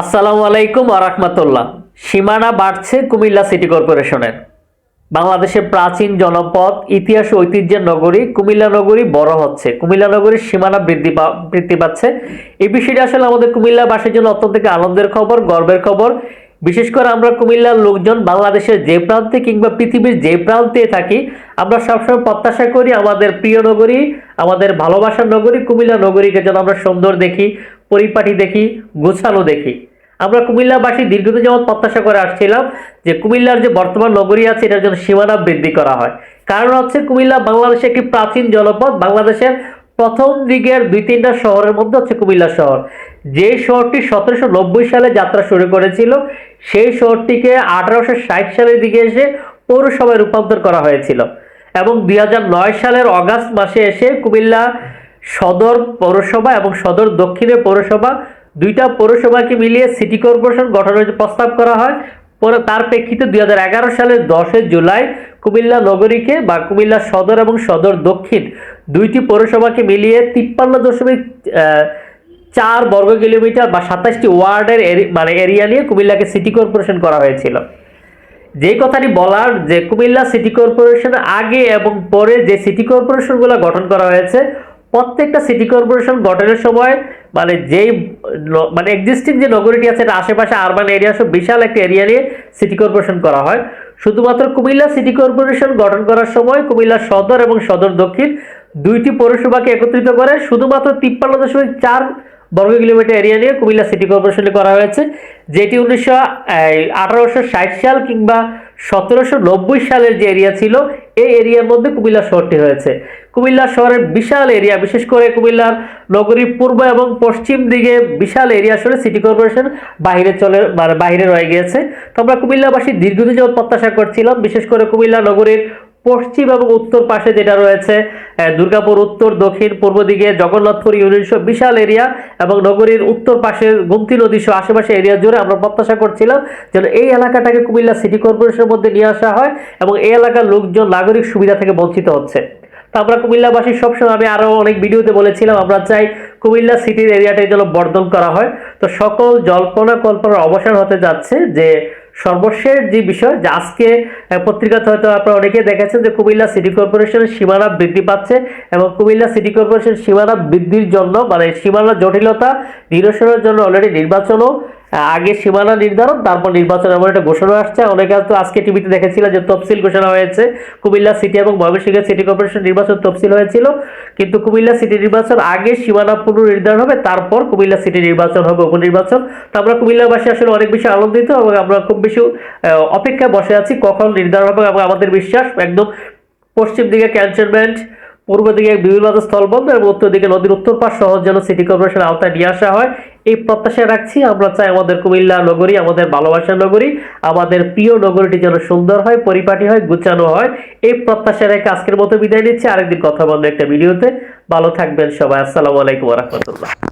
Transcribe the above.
আসসালামু আলাইকুম আরহামতুল্লাহ সীমানা বাড়ছে কুমিল্লা সিটি কর্পোরেশনের। বাংলাদেশের প্রাচীন জনপদ, ইতিহাস ঐতিহ্যের নগরী কুমিল্লা নগরী বড় হচ্ছে। কুমিল্লা নগরীর সীমানা বৃদ্ধি বৃদ্ধি পাচ্ছে। এই বিষয়টি আসলে আমাদের কুমিল্লাবাসীর জন্য অত্যন্ত আনন্দের খবর, গর্বের খবর। বিশেষ করে আমরা কুমিল্লার লোকজন বাংলাদেশের যে প্রান্তে কিংবা পৃথিবীর যে প্রান্তে থাকি, আমরা সবসময় প্রত্যাশা করি আমাদের প্রিয় নগরী, আমাদের ভালোবাসার নগরী কুমিল্লা নগরীকে যেন আমরা সুন্দর দেখি। পরিপাটি দেখি গোছানো দেখি। আমরা কুমিল্লাবাসী দীর্ঘদিন যেমন প্রত্যাশা করে আসছিলাম যে কুমিল্লার যে বর্তমান নগরী আছে, এটার জন্য সীমানা বৃদ্ধি করা হয়। কারণ হচ্ছে কুমিল্লা বাংলাদেশের একটি প্রাচীন জনপদ, বাংলাদেশের প্রথম দিকের দুই তিনটা শহরের মধ্যে হচ্ছে কুমিল্লা শহর। যে শহরটি সতেরোশো নব্বই সালে যাত্রা শুরু করেছিল, সেই শহরটিকে আঠারোশো ষাট সালের দিকে এসে পৌরসভায় রূপান্তর করা হয়েছিল। এবং দুই হাজার নয় সালের অগাস্ট মাসে এসে কুমিল্লা সদর পৌরসভা এবং সদর দক্ষিণের পৌরসভা, দুইটা পৌরসভাকে মিলিয়ে সিটি কর্পোরেশন গঠনের প্রস্তাব করা হয়। পরে তার প্রেক্ষিতে দুই হাজার এগারো সালের দশই জুলাই কুমিল্লা নগরীকে বা কুমিল্লা সদর এবং সদর দক্ষিণ দুইটি পৌরসভাকে মিলিয়ে তিপ্পান্ন দশমিক চার বর্গ কিলোমিটার বা সাতাশটি ওয়ার্ডের মানে এরিয়া নিয়ে কুমিল্লাকে সিটি কর্পোরেশন করা হয়েছিল। যে কথাটি বলার যে কুমিল্লা সিটি কর্পোরেশন আগে এবং পরে যে সিটি কর্পোরেশনগুলো গঠন করা হয়েছে প্রত্যেকটা সিটি কর্পোরেশন গঠনের সময় মানে যেই মানে এক্সিস্টিং যে নগরীটি আছে, এটা আশেপাশে আরবান এরিয়া সব বিশাল একটা এরিয়া নিয়ে সিটি কর্পোরেশন করা হয়। শুধুমাত্র কুমিল্লা সিটি কর্পোরেশন গঠন করার সময় কুমিল্লা সদর এবং সদর দক্ষিণ দুইটি পৌরসভাকে একত্রিত করে শুধুমাত্র তিপ্পান্ন দশমিক চার বর্গ কিলোমিটার এরিয়া নিয়ে কুমিল্লা সিটি কর্পোরেশনে করা হয়েছে। যেটি উনিশশো আঠারোশো ষাট সাল কিংবা সতেরোশো নব্বই সালের যে এরিয়া ছিল এই এরিয়ার মধ্যে কুমিল্লা শহরটি হয়েছে কুমিল্লা শহরের বিশাল এরিয়া, বিশেষ করে কুমিল্লার নগরীর পূর্ব এবং পশ্চিম দিকে বিশাল এরিয়া আসলে সিটি কর্পোরেশন বাইরে চলে মানে বাইরে রয়ে গিয়েছে। তো আমরা কুমিল্লাবাসী দীর্ঘদিন যেমন প্রত্যাশা করছিলাম, বিশেষ করে কুমিল্লা নগরীর পশ্চিম এবং উত্তর পাশে যেটা রয়েছে দুর্গাপুর উত্তর, দক্ষিণ, পূর্ব দিকে জগন্নাথপুর ইউনিয়ন সহ বিশাল এরিয়া এবং নগরীর উত্তর পাশে গুমতি নদী সহ আশেপাশে এরিয়া জুড়ে আমরা প্রত্যাশা করছিলাম যেন এই এলাকাটাকে কুমিল্লা সিটি কর্পোরেশনের মধ্যে নিয়ে আসা হয় এবং এই এলাকার লোকজন নাগরিক সুবিধা থেকে বঞ্চিত হচ্ছে। তো আমরা কুমিল্লাবাসী সবসময় আমি আরও অনেক ভিডিওতে বলেছিলাম, আমরা চাই কুমিল্লা সিটির এরিয়াটাই যেন বর্ধন করা হয়। তো সকল জল্পনা কল্পনার অবসান হতে যাচ্ছে যে সর্বশেষ যে বিষয়, যে আজকে পত্রিকাতে হয়তো আপনারা অনেকে দেখেছেন যে কুমিল্লা সিটি কর্পোরেশনের সীমানা বৃদ্ধি পাচ্ছে এবং কুমিল্লা সিটি কর্পোরেশন সীমানা বৃদ্ধির জন্য মানে সীমানা জটিলতা নিরসনের জন্য অলরেডি নির্বাচনও আগে সীমানা নির্ধারণ, তারপর নির্বাচন এমন একটা ঘোষণা আসছে। অনেকে হয়তো আজকে টিভিতে দেখেছিল যে তফসিল ঘোষণা হয়েছে। কুমিল্লা সিটি এবং ময়মনসিংহের সিটি কর্পোরেশন নির্বাচন তফসিল হয়েছিল। কিন্তু কুমিল্লা সিটি নির্বাচন আগে সীমানা পুনর্নির্ধারণ হবে, তারপর কুমিল্লা সিটি নির্বাচন হবে উপনির্বাচন। তো আমরা কুমিল্লাবাসী আসলে অনেক বেশি আনন্দিত এবং আমরা খুব বেশি অপেক্ষায় বসে আছি কখন নির্ধারণ হবে এবং আমাদের বিশ্বাস একদম পশ্চিম দিকে ক্যান্টনমেন্ট পূর্ব দিকে এক বিবিবাদ স্থলবন্দর এবং উত্তর দিকে নদীর উত্তর পাশ সহজ যেন সিটি কর্পোরেশনের আওতায় নিয়ে আসা হয়। এই প্রত্যাশা রাখছি, আমরা চাই আমাদের কুমিল্লা নগরী, আমাদের ভালোবাসার নগরী, আমাদের প্রিয় নগরীটি যেন সুন্দর হয়, পরিপাটি হয়, গুছানো হয়। এই প্রত্যাশা রেখে আজকের মতো বিদায় নিচ্ছি। আরেকদিন কথা বলব একটা ভিডিওতে। ভালো থাকবেন সবাই। আসসালামু আলাইকুম রহমতুল্লাহ।